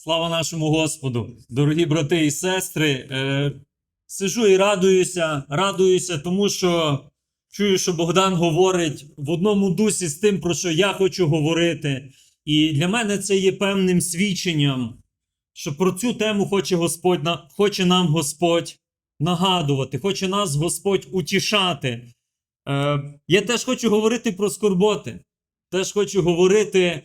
Слава нашому Господу, дорогі брати і сестри. Е, сижу і радуюся, радуюся, тому що чую, що Богдан говорить в одному дусі з тим, про що я хочу говорити. І для мене це є певним свідченням, що про цю тему хоче Господь хоче нам Господь нагадувати, хоче нас Господь утішати. Е, я теж хочу говорити про скорботи, теж хочу говорити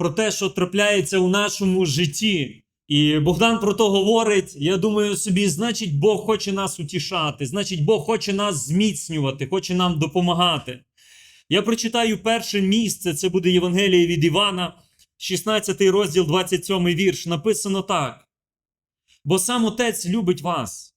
про те, що трапляється у нашому житті. І Богдан про то говорить. Я думаю собі, значить, Бог хоче нас утішати, значить, Бог хоче нас зміцнювати, хоче нам допомагати. Я прочитаю перше місце, це буде Євангеліє від Івана, 16 розділ, 27 вірш. Написано так: Бо сам Отець любить вас,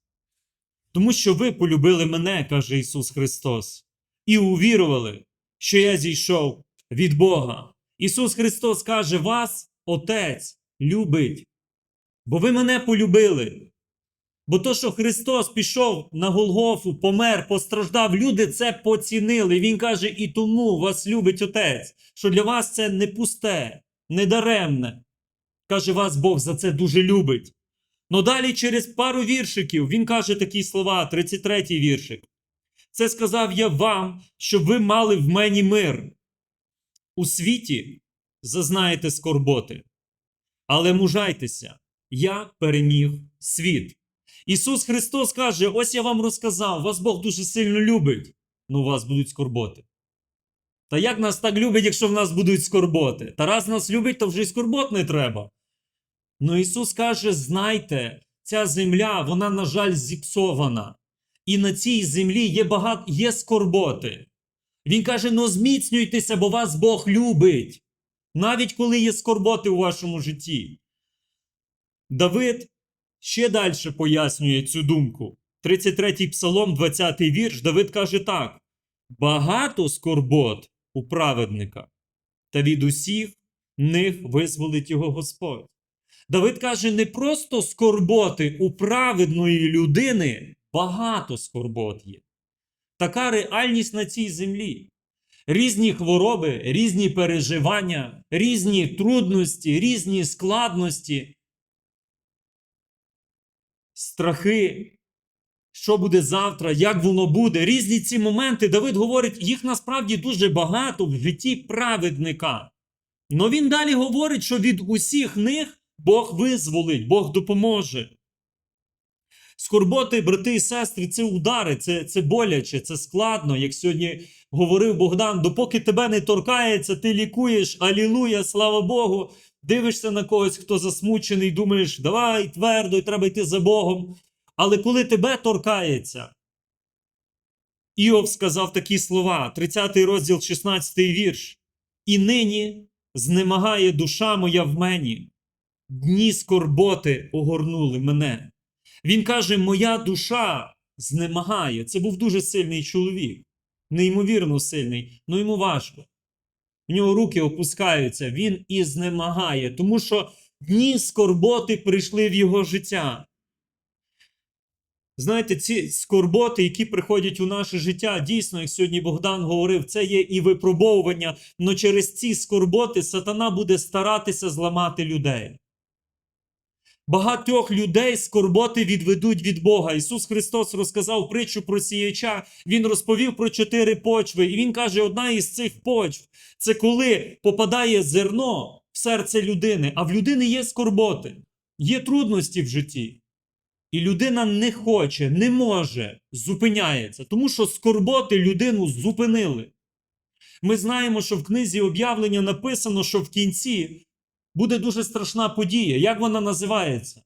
тому що ви полюбили мене, каже Ісус Христос, і увірували, що я зійшов від Бога. Ісус Христос каже: Вас, Отець, любить, бо ви мене полюбили. Бо то, що Христос пішов на Голгофу, помер, постраждав, люди це поцінили. Він каже: і тому вас любить Отець, що для вас це не пусте, не даремне. Каже, вас Бог за це дуже любить. Ну далі через пару віршиків він каже такі слова, 33-й віршик. Це сказав я вам, щоб ви мали в мені мир. У світі зазнаєте скорботи, але мужайтеся, я переміг світ. Ісус Христос каже: ось я вам розказав, вас Бог дуже сильно любить, ну у вас будуть скорботи. Та як нас так любить, якщо в нас будуть скорботи? Та раз нас любить, то вже й скорбот не треба. Ну Ісус каже: знайте, ця земля, вона, на жаль, зіпсована. І на цій землі є багато є скорботи. Він каже: ну зміцнюйтеся, бо вас Бог любить, навіть коли є скорботи у вашому житті. Давид ще далі пояснює цю думку. 33-й псалом, 20-й вірш, Давид каже так: багато скорбот у праведника, та від усіх них визволить його Господь. Давид каже, не просто скорботи у праведної людини, багато скорбот є. Така реальність на цій землі. Різні хвороби, різні переживання, різні трудності, різні складності, страхи, що буде завтра, як воно буде. Різні ці моменти, Давид говорить, їх насправді дуже багато в житті праведника. Но він далі говорить, що від усіх них Бог визволить, Бог допоможе. Скорботи, брати і сестри, це удари, це, це боляче, це складно. Як сьогодні говорив Богдан, допоки тебе не торкається, ти лікуєш, алілуя, слава Богу. Дивишся на когось, хто засмучений, думаєш, давай твердо, і треба йти за Богом. Але коли тебе торкається, Іов сказав такі слова, 30 розділ, 16 вірш. І нині знемагає душа моя в мені, дні скорботи огорнули мене. Він каже: Моя душа знемагає. Це був дуже сильний чоловік, неймовірно сильний, ну йому важко. В нього руки опускаються, він і знемагає, тому що дні скорботи прийшли в його життя. Знаєте, ці скорботи, які приходять у наше життя, дійсно, як сьогодні Богдан говорив, це є і випробовування, але через ці скорботи сатана буде старатися зламати людей. Багатьох людей скорботи відведуть від Бога. Ісус Христос розказав притчу про сіяча. Він розповів про чотири почви. І Він каже: одна із цих почв це коли попадає зерно в серце людини, а в людини є скорботи, є трудності в житті. І людина не хоче, не може, зупиняється, тому що скорботи людину зупинили. Ми знаємо, що в книзі об'явлення написано, що в кінці буде дуже страшна подія. Як вона називається?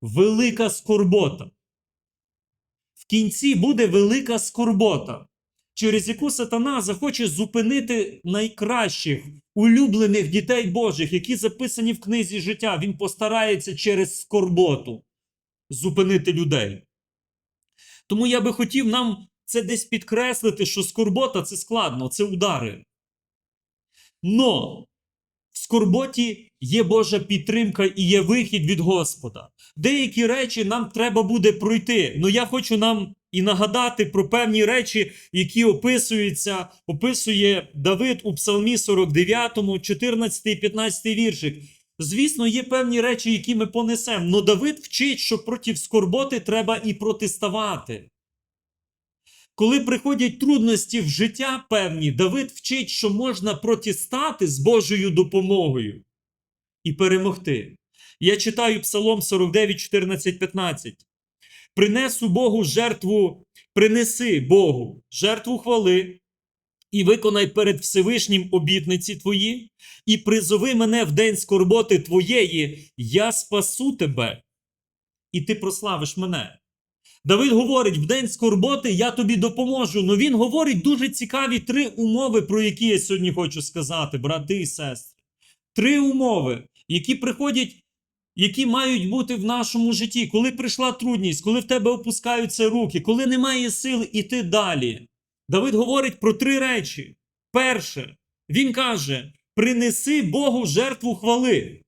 Велика скорбота. В кінці буде велика скорбота, через яку сатана захоче зупинити найкращих улюблених дітей Божих, які записані в книзі життя. Він постарається через скорботу зупинити людей. Тому я би хотів нам це десь підкреслити, що скорбота це складно, це удари. Но скорботі є Божа підтримка і є вихід від Господа. Деякі речі нам треба буде пройти. Ну я хочу нам і нагадати про певні речі, які описуються, описує Давид у Псалмі 49, 14 і 15 віршик. Звісно, є певні речі, які ми понесемо. Но Давид вчить, що проти скорботи треба і протиставати. Коли приходять трудності в життя певні, Давид вчить, що можна протистати з Божою допомогою і перемогти. Я читаю Псалом 49, 14, 15. Принесу Богу жертву, принеси Богу жертву хвали, і виконай перед Всевишнім обітниці твої, і призови мене в день скорботи твоєї, я спасу тебе, і ти прославиш мене. Давид говорить: в день скорботи я тобі допоможу. Ну він говорить дуже цікаві три умови, про які я сьогодні хочу сказати, брати і сестри. Три умови, які приходять, які мають бути в нашому житті, коли прийшла трудність, коли в тебе опускаються руки, коли немає сил іти далі. Давид говорить про три речі. Перше, він каже: принеси Богу жертву хвали.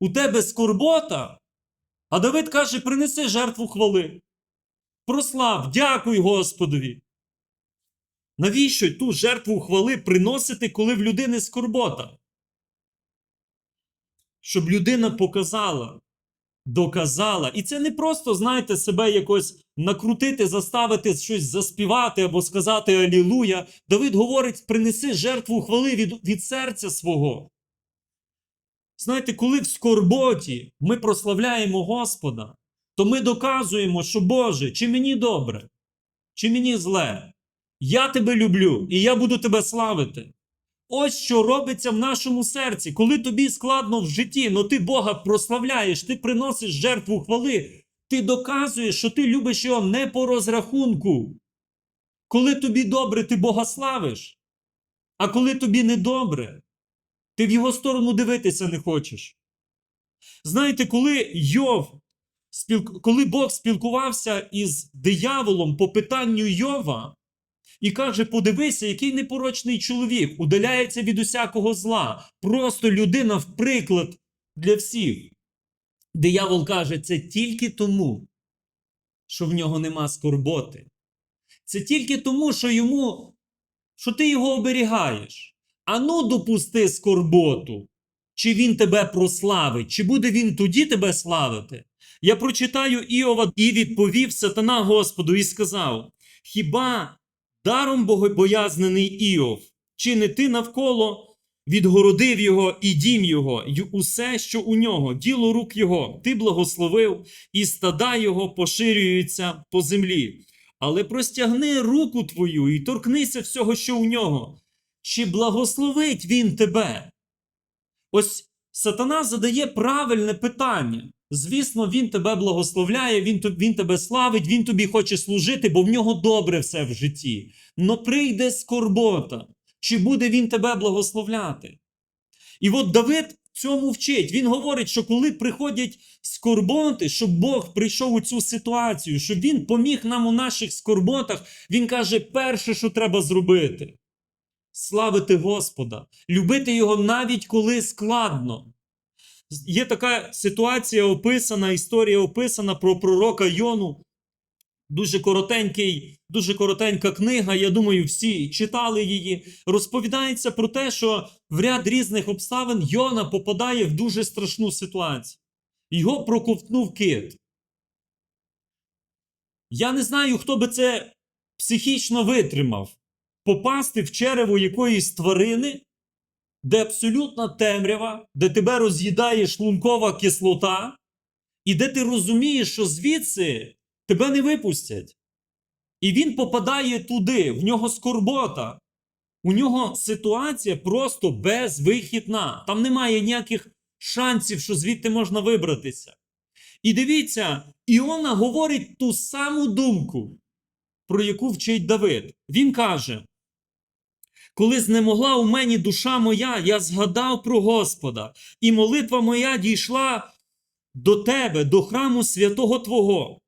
У тебе скорбота, а Давид каже: принеси жертву хвали. Прослав, дякуй Господові. Навіщо ту жертву хвали приносити, коли в людини скорбота? Щоб людина показала, доказала. І це не просто, знаєте, себе якось накрутити, заставити щось заспівати або сказати Алілуя. Давид говорить: принеси жертву хвали від, від серця свого. Знаєте, коли в скорботі ми прославляємо Господа, то ми доказуємо, що Боже, чи мені добре, чи мені зле. Я тебе люблю і я буду тебе славити. Ось що робиться в нашому серці, коли тобі складно в житті, але ти Бога прославляєш, ти приносиш жертву хвали, ти доказуєш, що ти любиш його не по розрахунку. Коли тобі добре, ти Бога славиш, а коли тобі недобре, ти в його сторону дивитися не хочеш. Знаєте, коли Йов, коли Бог спілкувався із дияволом по питанню Йова, і каже: подивися, який непорочний чоловік, удаляється від усякого зла. Просто людина в приклад для всіх. Диявол каже, це тільки тому, що в нього нема скорботи. Це тільки тому, що йому, що ти його оберігаєш. Ану, допусти скорботу. Чи він тебе прославить, чи буде він тоді тебе славити? Я прочитаю Іова і відповів сатана Господу і сказав: Хіба даром богобоязнений Іов, чи не ти навколо відгородив його і дім його, й усе, що у нього, діло рук його, ти благословив, і стада його поширюються по землі. Але простягни руку твою і торкнися всього, що у нього. Чи благословить він тебе? Ось сатана задає правильне питання. Звісно, він тебе благословляє, він, він тебе славить, він тобі хоче служити, бо в нього добре все в житті. Но прийде скорбота, чи буде він тебе благословляти? І от Давид цьому вчить. Він говорить, що коли приходять скорботи, щоб Бог прийшов у цю ситуацію, щоб він поміг нам у наших скорботах, він каже: перше, що треба зробити славити Господа, любити Його навіть коли складно. Є така ситуація описана, історія описана про пророка Йону. Дуже коротенький, дуже коротенька книга. Я думаю, всі читали її. Розповідається про те, що в ряд різних обставин Йона попадає в дуже страшну ситуацію. Його проковтнув кит. Я не знаю, хто би це психічно витримав. Попасти в черево якоїсь тварини, де абсолютна темрява, де тебе роз'їдає шлункова кислота, і де ти розумієш, що звідси тебе не випустять. І він попадає туди, в нього скорбота. У нього ситуація просто безвихідна. Там немає ніяких шансів, що звідти можна вибратися. І дивіться, Іона говорить ту саму думку, про яку вчить Давид. Він каже: коли знемогла у мені душа моя, я згадав про Господа, і молитва моя дійшла до тебе, до храму святого Твого.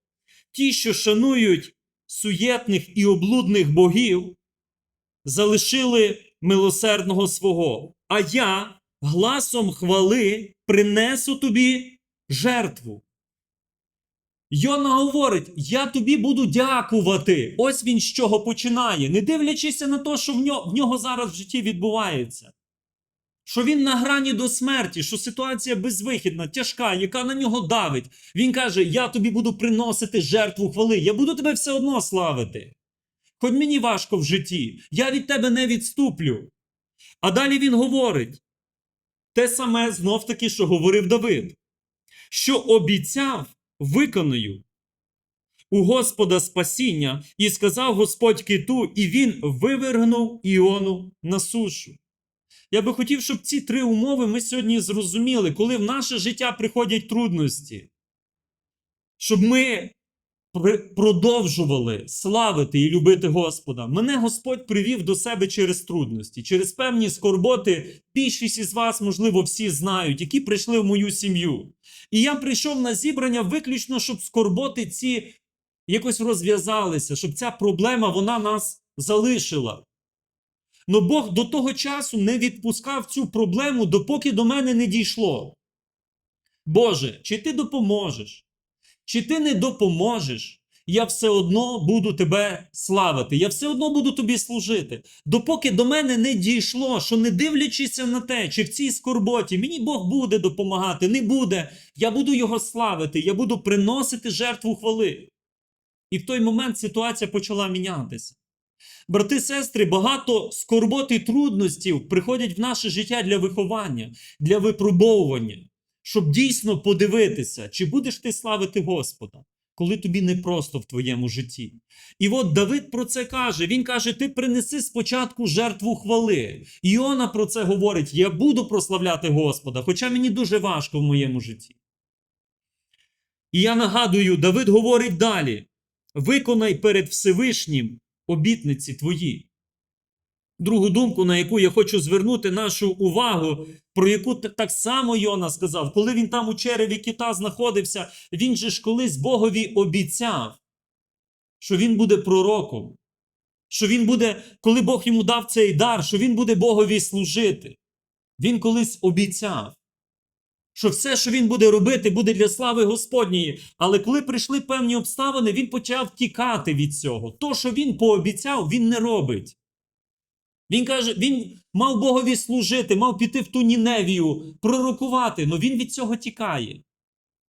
Ті, що шанують суєтних і облудних богів, залишили милосердного свого, а я гласом хвали принесу тобі жертву. Йона говорить: я тобі буду дякувати. Ось він з чого починає, не дивлячись на те, що в нього, в нього зараз в житті відбувається. що він на грані до смерті, що ситуація безвихідна, тяжка, яка на нього давить. Він каже: Я тобі буду приносити жертву хвали, я буду тебе все одно славити. Хоч мені важко в житті, я від тебе не відступлю. А далі він говорить те саме знов таки, що говорив Давид, що обіцяв, виконую у Господа спасіння, і сказав Господь киту, і він вивергнув Іону на сушу. Я би хотів, щоб ці три умови ми сьогодні зрозуміли, коли в наше життя приходять трудності, щоб ми продовжували славити і любити Господа. Мене Господь привів до себе через трудності, через певні скорботи. Більшість із вас, можливо, всі знають, які прийшли в мою сім'ю. І я прийшов на зібрання виключно, щоб скорботи ці якось розв'язалися, щоб ця проблема вона нас залишила. Но Бог до того часу не відпускав цю проблему, допоки до мене не дійшло. Боже, чи ти допоможеш, чи ти не допоможеш, я все одно буду тебе славити, я все одно буду тобі служити. Допоки до мене не дійшло, що не дивлячись на те, чи в цій скорботі мені Бог буде допомагати, не буде, я буду його славити, я буду приносити жертву хвали. І в той момент ситуація почала мінятися. Брати, сестри, багато скорбот і трудностей приходять в наше життя для виховання, для випробовування, щоб дійсно подивитися, чи будеш ти славити Господа, коли тобі непросто в твоєму житті. І от Давид про це каже: він каже: Ти принеси спочатку жертву хвали. Іона про це говорить: Я буду прославляти Господа, хоча мені дуже важко в моєму житті. І я нагадую, Давид говорить далі: виконай перед Всевишнім обітниці твої. Другу думку, на яку я хочу звернути нашу увагу, про яку так само Йона сказав, коли він там у череві кита знаходився, він же ж колись Богові обіцяв, що він буде пророком, що він буде, коли Бог йому дав цей дар, що він буде Богові служити. Він колись обіцяв, що все, що він буде робити, буде для слави Господньої. Але коли прийшли певні обставини, він почав тікати від цього. То, що він пообіцяв, він не робить. Він каже, він мав Богові служити, мав піти в ту Ніневію, пророкувати, але він від цього тікає.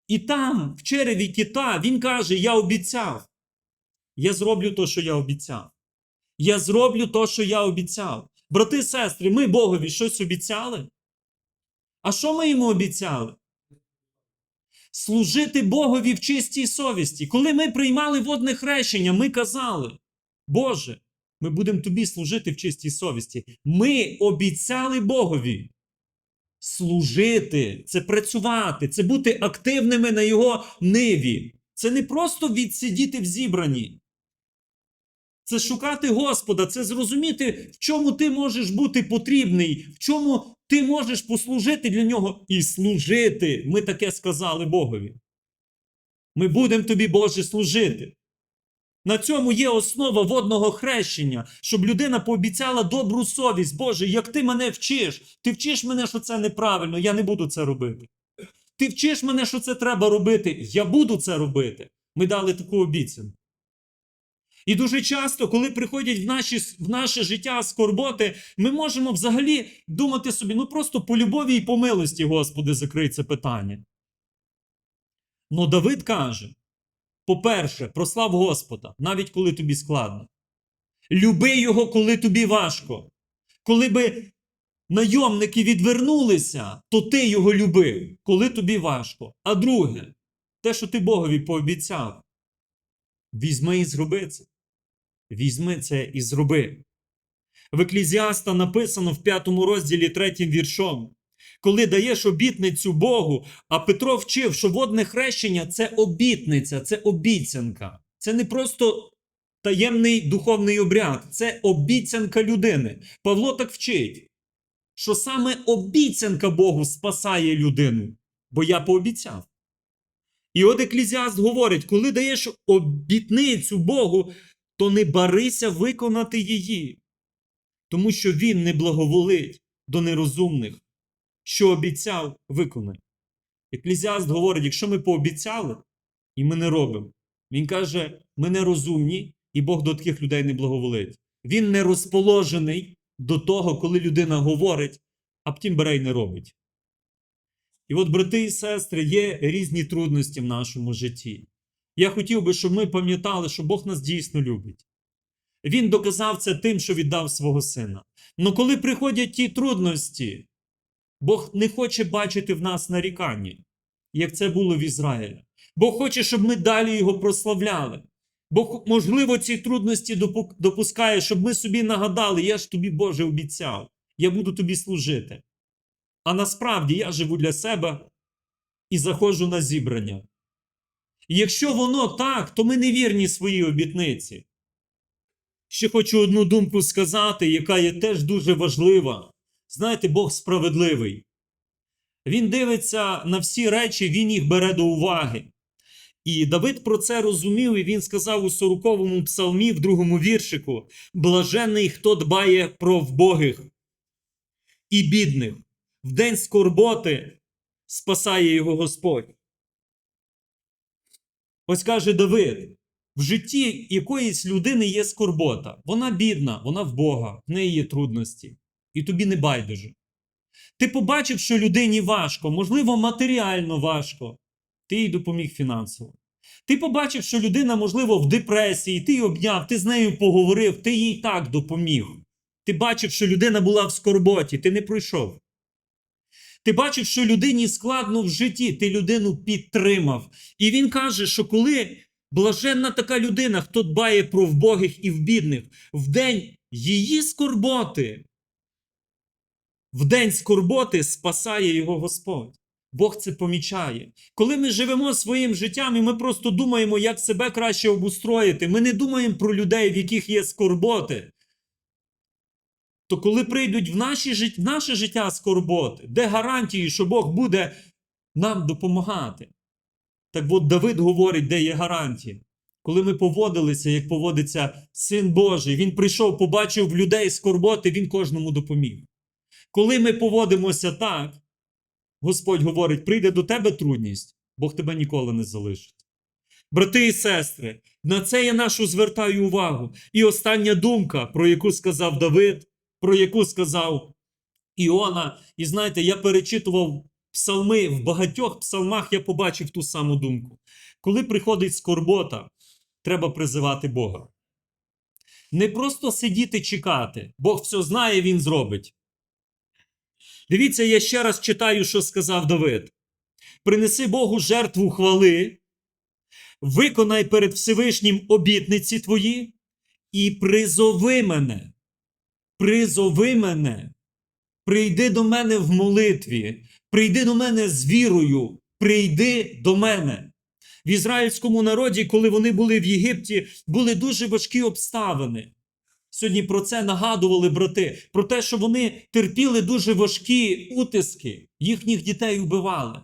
І там, в череві кита, він каже: Я обіцяв. Я зроблю то, що я обіцяв. Я зроблю то, що я обіцяв. Брати, сестри, ми Богові щось обіцяли? А що ми йому обіцяли? Служити Богові в чистій совісті. Коли ми приймали водне хрещення, ми казали: Боже, ми будемо тобі служити в чистій совісті. Ми обіцяли Богові. Служити це працювати, це бути активними на його ниві. Це не просто відсидіти в зібранні. Це шукати Господа, це зрозуміти, в чому ти можеш бути потрібний, в чому ти можеш послужити для нього і служити. Ми таке сказали Богові. Ми будемо тобі, Боже, служити. На цьому є основа водного хрещення, щоб людина пообіцяла добру совість. Боже, як ти мене вчиш, ти вчиш мене, що це неправильно, я не буду це робити. Ти вчиш мене, що це треба робити, я буду це робити. Ми дали таку обіцянку. І дуже часто, коли приходять в, наші, в наше життя скорботи, ми можемо взагалі думати собі, ну просто по любові і по милості, Господи, закрий це питання. Но Давид каже: по-перше, прослав Господа, навіть коли тобі складно. Люби його, коли тобі важко. Коли би найомники відвернулися, то ти його любив, коли тобі важко. А друге, те, що ти Богові пообіцяв, візьми і зроби це. Візьми це і зроби. В Еклізіаста написано в п'ятому розділі третім віршом. Коли даєш обітницю Богу, а Петро вчив, що водне хрещення це обітниця, це обіцянка. Це не просто таємний духовний обряд, це обіцянка людини. Павло так вчить, що саме обіцянка Богу спасає людину, бо я пообіцяв. І от Еклізіаст говорить: коли даєш обітницю Богу, то не барися виконати її, тому що він не благоволить до нерозумних, що обіцяв, виконай. Еклізіаст говорить: якщо ми пообіцяли і ми не робимо, він каже: ми не розумні, і Бог до таких людей не благоволить. Він не розположений до того, коли людина говорить, а потім бере й не робить. І от, брати і сестри, є різні трудності в нашому житті. Я хотів би, щоб ми пам'ятали, що Бог нас дійсно любить. Він доказав це тим, що віддав свого сина. Но коли приходять ті трудності, Бог не хоче бачити в нас нарікання, як це було в Ізраїлі. Бог хоче, щоб ми далі його прославляли. Бог, можливо, ці трудності допускає, щоб ми собі нагадали, я ж тобі, Боже, обіцяв, я буду тобі служити. А насправді я живу для себе і заходжу на зібрання. Якщо воно так, то ми не вірні своїй обітниці. Ще хочу одну думку сказати, яка є теж дуже важлива. Знаєте, Бог справедливий. Він дивиться на всі речі, він їх бере до уваги. І Давид про це розумів, і він сказав у 40-му псалмі, в другому віршику: Блажений, хто дбає про вбогих і бідних, в день скорботи спасає його Господь. Ось каже Давид: в житті якоїсь людини є скорбота. Вона бідна, вона в Бога, в неї є трудності, і тобі не байдуже. Ти побачив, що людині важко, можливо, матеріально важко, ти їй допоміг фінансово. Ти побачив, що людина, можливо, в депресії, ти її обняв, ти з нею поговорив, ти їй так допоміг. Ти бачив, що людина була в скорботі, ти не пройшов. Ти бачив, що людині складно в житті, ти людину підтримав. І він каже, що коли блаженна така людина, хто дбає про вбогих і в бідних, в день її скорботи, в день скорботи спасає його Господь. Бог це помічає. Коли ми живемо своїм життям і ми просто думаємо, як себе краще обустроїти, ми не думаємо про людей, в яких є скорботи. То коли прийдуть в, наші, в наше життя скорботи, де гарантії, що Бог буде нам допомагати? Так от Давид говорить, де є гарантії. Коли ми поводилися, як поводиться Син Божий, він прийшов, побачив в людей скорботи, він кожному допоміг. Коли ми поводимося так, Господь говорить: прийде до тебе трудність, Бог тебе ніколи не залишить. Брати і сестри, на це я нашу звертаю увагу. І остання думка, про яку сказав Давид, про яку сказав Іона. І знаєте, я перечитував псалми, в багатьох псалмах я побачив ту саму думку. Коли приходить скорбота, треба призивати Бога. Не просто сидіти чекати, Бог все знає, Він зробить. Дивіться, я ще раз читаю, що сказав Давид. Принеси Богу жертву хвали, виконай перед Всевишнім обітниці твої і призови мене. Призови мене. Прийди до мене в молитві, прийди до мене з вірою, прийди до мене. В ізраїльському народі, коли вони були в Єгипті, були дуже важкі обставини. Сьогодні про це нагадували брати, про те, що вони терпіли дуже важкі утиски, їхніх дітей вбивали.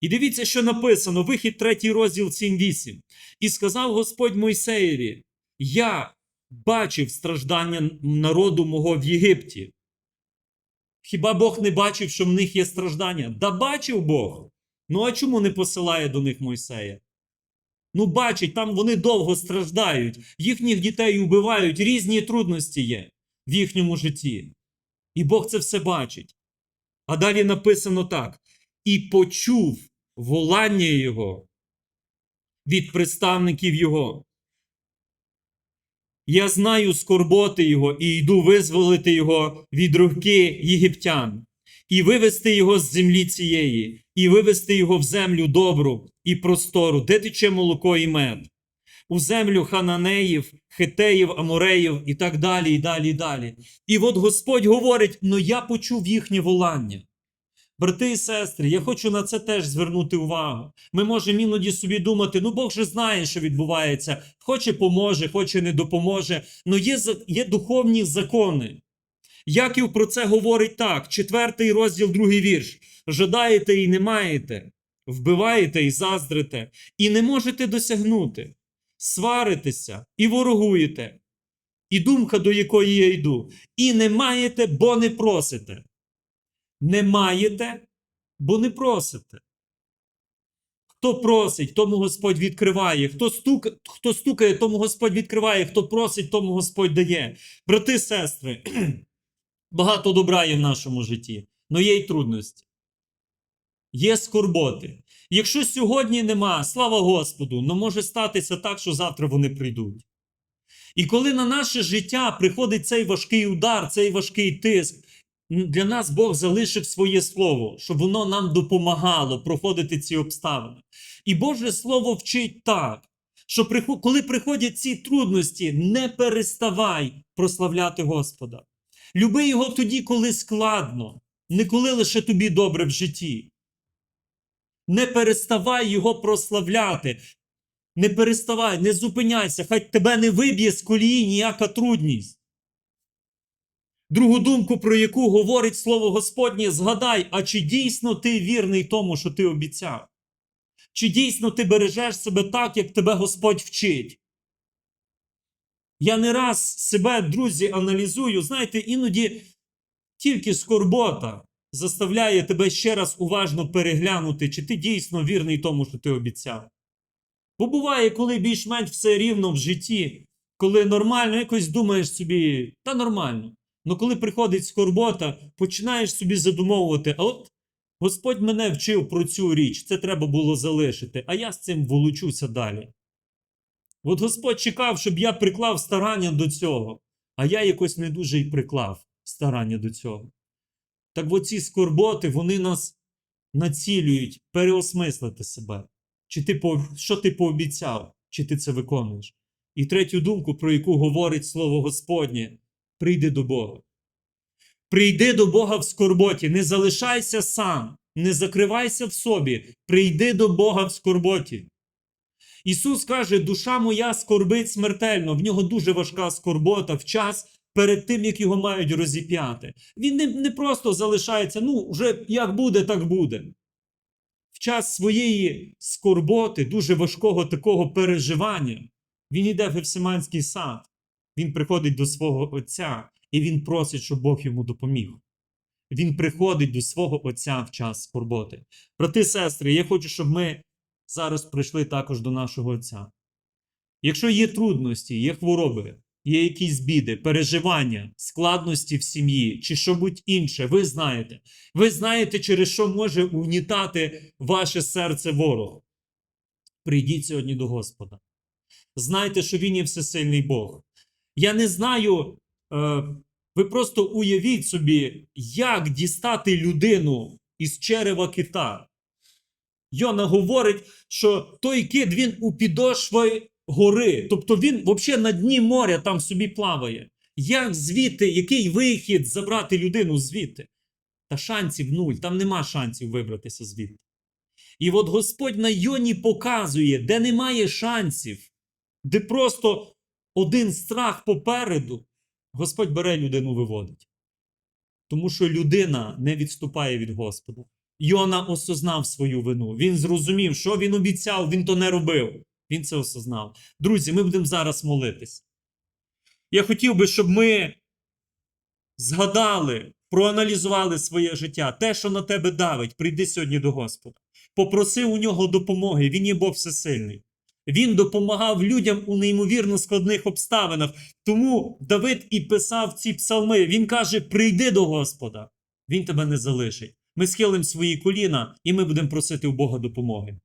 І дивіться, що написано, вихід 3 розділ 7-8. І сказав Господь Мойсеєві: Я бачив страждання народу мого в Єгипті. Хіба Бог не бачив, що в них є страждання? Да бачив Бог. Ну а чому не посилає до них Мойсея? Ну, бачить, там вони довго страждають, їхніх дітей вбивають, різні трудності є в їхньому житті. І Бог це все бачить. А далі написано так: і почув волання Його від представників Його. Я знаю скорботи Його і йду визволити Його від руки єгиптян, і вивести його з землі цієї, і вивести його в землю добру і простору, де тече молоко і мед, у землю хананеїв, хитеїв, амореїв і так далі, і далі, і далі. І от Господь говорить: ну я почув їхнє волання. Брати і сестри, я хочу на це теж звернути увагу. Ми можемо іноді собі думати, ну Бог же знає, що відбувається, хоче поможе, хоче не допоможе. але є, є духовні закони. Яків про це говорить так: четвертий розділ, другий вірш. Жадаєте і не маєте, вбиваєте і заздрите, і не можете досягнути, сваритеся і ворогуєте. І думка, до якої я йду, і не маєте, бо не просите. Не маєте, бо не просите. Хто просить, тому Господь відкриває. Хто, стука, хто стукає, тому Господь відкриває. Хто просить, тому Господь дає. Брати, сестри, Багато добра є в нашому житті, але є й трудності. Є скорботи. Якщо сьогодні нема, слава Господу, але може статися так, що завтра вони прийдуть. І коли на наше життя приходить цей важкий удар, цей важкий тиск, для нас Бог залишив своє слово, щоб воно нам допомагало проходити ці обставини. І Боже Слово вчить так, що коли приходять ці трудності, не переставай прославляти Господа. Люби його тоді, коли складно, не коли лише тобі добре в житті. Не переставай його прославляти. Не переставай, не зупиняйся, хай тебе не виб'є з колії ніяка трудність. Другу думку, про яку говорить слово Господнє, згадай, а чи дійсно ти вірний тому, що ти обіцяв? Чи дійсно ти бережеш себе так, як тебе Господь вчить? Я не раз себе, друзі, аналізую. Знаєте, іноді тільки скорбота заставляє тебе ще раз уважно переглянути, чи ти дійсно вірний тому, що ти обіцяв. Бо буває, коли більш-менш все рівно в житті, коли нормально якось думаєш собі, та нормально. Ну коли приходить скорбота, починаєш собі задумовувати, а от Господь мене вчив про цю річ, це треба було залишити, а я з цим волочуся далі. От Господь чекав, щоб я приклав старання до цього, а я якось не дуже й приклав старання до цього. Так оці скорботи, вони нас націлюють переосмислити себе. Чи ти що ти пообіцяв, чи ти це виконуєш? І третю думку, про яку говорить слово Господнє: прийди до Бога. Прийди до Бога в скорботі, не залишайся сам, не закривайся в собі, прийди до Бога в скорботі. Ісус каже: душа моя скорбить смертельно, в нього дуже важка скорбота в час перед тим, як його мають розіп'яти. Він не, не просто залишається, ну, вже як буде, так буде. В час своєї скорботи, дуже важкого такого переживання, він іде в Гефсиманський сад, він приходить до свого Отця і він просить, щоб Бог йому допоміг. Він приходить до свого Отця в час скорботи. Брати, сестри, я хочу, щоб ми зараз прийшли також до нашого Отця. Якщо є трудності, є хвороби, є якісь біди, переживання, складності в сім'ї чи що-будь інше, ви знаєте. Ви знаєте, через що може угнітати ваше серце ворог. Прийдіть сьогодні до Господа. Знайте, що Він є всесильний Бог. Я не знаю, е, ви просто уявіть собі, як дістати людину із черева кита. Йона говорить, що той кит він у підошві гори. Тобто він взагалі на дні моря там собі плаває. Як звідти, який вихід забрати людину звідти? Та шансів нуль, там нема шансів вибратися звідти. І от Господь на Йоні показує, де немає шансів, де просто один страх попереду, Господь бере людину, виводить. Тому що людина не відступає від Господа. Йона осознав свою вину. Він зрозумів, що він обіцяв, він то не робив. Він це осознав. Друзі, ми будемо зараз молитись. Я хотів би, щоб ми згадали, проаналізували своє життя, те, що на тебе давить, прийди сьогодні до Господа. Попроси у нього допомоги. Він є Бог всесильний. Він допомагав людям у неймовірно складних обставинах. Тому Давид і писав ці псалми. Він каже: прийди до Господа, він тебе не залишить. Ми схилимо свої коліна і ми будемо просити у Бога допомоги.